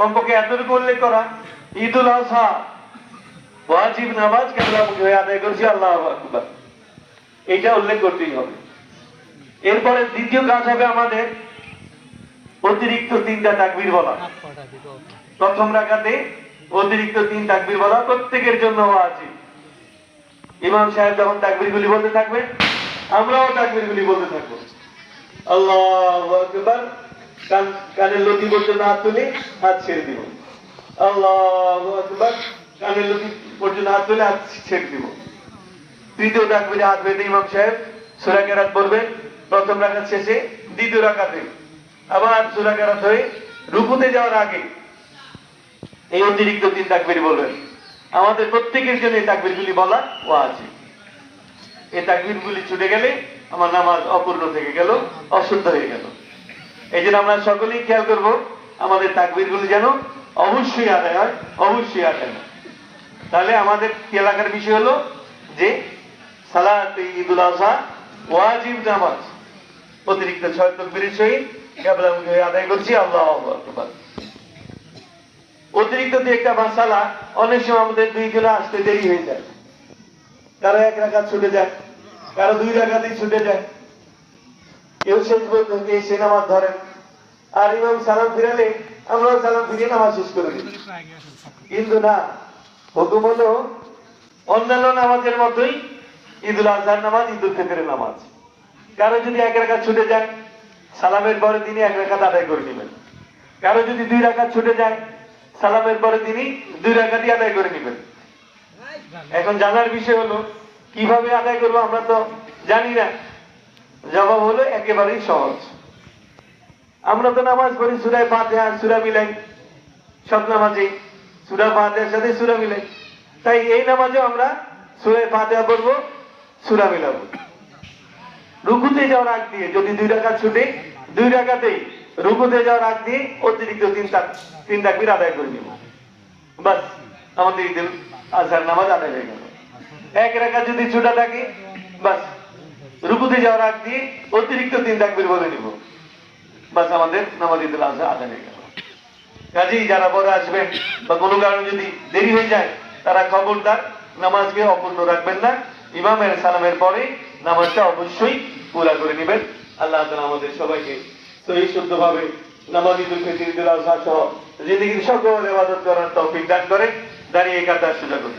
কমপক্ষে এতটুকু উল্লেখ করা। ঈদুল আজহা, ওয়াজিব নামাজ কেবলামুখী আদায় করছি, আল্লাহ আকবার। এইটা উল্লেখ করতেই হবে। এরপরে দ্বিতীয় কাজ হবে আমাদের অতিরিক্ত তিনটা তাকবির বলা। প্রথম রাখাতে অতিরিক্ত তিন তাকবির বলা প্রত্যেকের জন্য আছে ইমাম সাহেব যখন তাকবির গুলি বলতে থাকবেন, আমরাও তাকবির গুলি বলতে থাকব। আল্লাহ আকবার। কান, কানের লতি পর্যন্ত হাত তুলে, হাত ছেড়ে দিব। আল্লাহ কানের লতি পর্যন্ত হাত তুলে হাত ছেড়ে দিব। তৃতীয় তাকবিরে হাত বেঁধে ইমাম সাহেব সূরা কেরাত পড়বেন প্রথম রাকাত শেষে দ্বিতীয় রাকাতে। আবার সূরা কেরাত হয়ে রুকুতে যাওয়ার আগে এই অতিরিক্ত তিন তাকবির বলবেন। আমাদের প্রত্যেকের জন্য এই তাকবিরগুলি বলা ও আছে এই তাকবিরগুলি ছুটে গেলে আমার নামাজ অপূর্ণ থেকে গেল, অশুদ্ধ হয়ে গেল। এই জন্য আমরা সকলেই খেয়াল করব আমাদের তাকবিরগুলি যেন অবশ্যই আদায় হয়, অবশ্যই আদায় হয় তাহলে আমাদের এলাকার বিষয় হলো যে সালাত ঈদুল আজহা ওয়াজিব নামাজ, অতিরিক্ত ছয় তকবীরের সহিত আদায় করছি, আল্লাহ অতিরিক্ত যে একটা মাসালা, অনেক সময় আমাদের দুই জনে আসতে দেরি হয়ে যায়। কারও এক রাখা ছুটে যায়, কারও দুই রাখাতেই ছুটে যায়। কেউ শেষ পর্যন্ত এসে নামাজ ধরেন। আর ইমাম সালাম ফিরালে আমরাও সালাম ফিরিয়ে নামাজ শেষ করে দিই। কিন্তু না, হুকুম হলো অন্যান্য নামাজের মতোই ঈদুল আজহার নামাজ, ঈদুল ফিতরের নামাজ। কারও যদি এক রাখাত ছুটে যায়, সালামের পরে তিনি এক রাখাত আদায় করে নেবেন। কারও যদি দুই রাখাত ছুটে যায়, সালামের পরে তিনি দুই রাখাতই আদায় করে নেবেন। এখন জানার বিষয় হলো, কীভাবে আদায় করব আমরা তো জানি না। জবাব হলো একেবারেই সহজ। আমরা তো নামাজ পড়ি, সুরায় ফাতিহা, সুরা মিলাই। সব নামাজে সুরা ফাতিহার সাথে সুরা মিলাই। তাই এই নামাজেও আমরা সুরায় ফাতিহা পড়ব, সুরা মিলাবো। রুকুতে যাওয়ার আগ দিয়ে যদি দুই রাকাত ছুটে, দুই রাকাতেই রুকুতে যাওয়ার আগ দিয়ে অতিরিক্ত তিন তাক তিন তাকবির আদায় করে নিব। বাস, আমাদের ঈদের আজহার নামাজ আদায় হয়ে গেল। এক রাকাত যদি ছুটা থাকে, বাস। রুকুতে যাওয়ার আগ দিয়ে অতিরিক্ত তিন তাকবির বলে নিব। বাস আমাদের নামাজ ঈদুল আজহা আদায় হয়ে গেল। কাজেই যারা পরে আসবেন বা কোনো কারণে যদি দেরি হয়ে যায়, তারা খবরদার, নামাজকে অপূর্ণ রাখবেন না। ইমামের সালামের পরে নামাজটা অবশ্যই পুরা করে নেবেন। আল্লাহ তাআলা আমাদের সবাইকে সহি শুদ্ধভাবে নামাজ ঈদুল ফিতর ঈদুল আজহা সহ জিন্দগির সকল ইবাদত করার তৌফিক দান করে দাঁড়িয়ে কাটার সুযোগ করে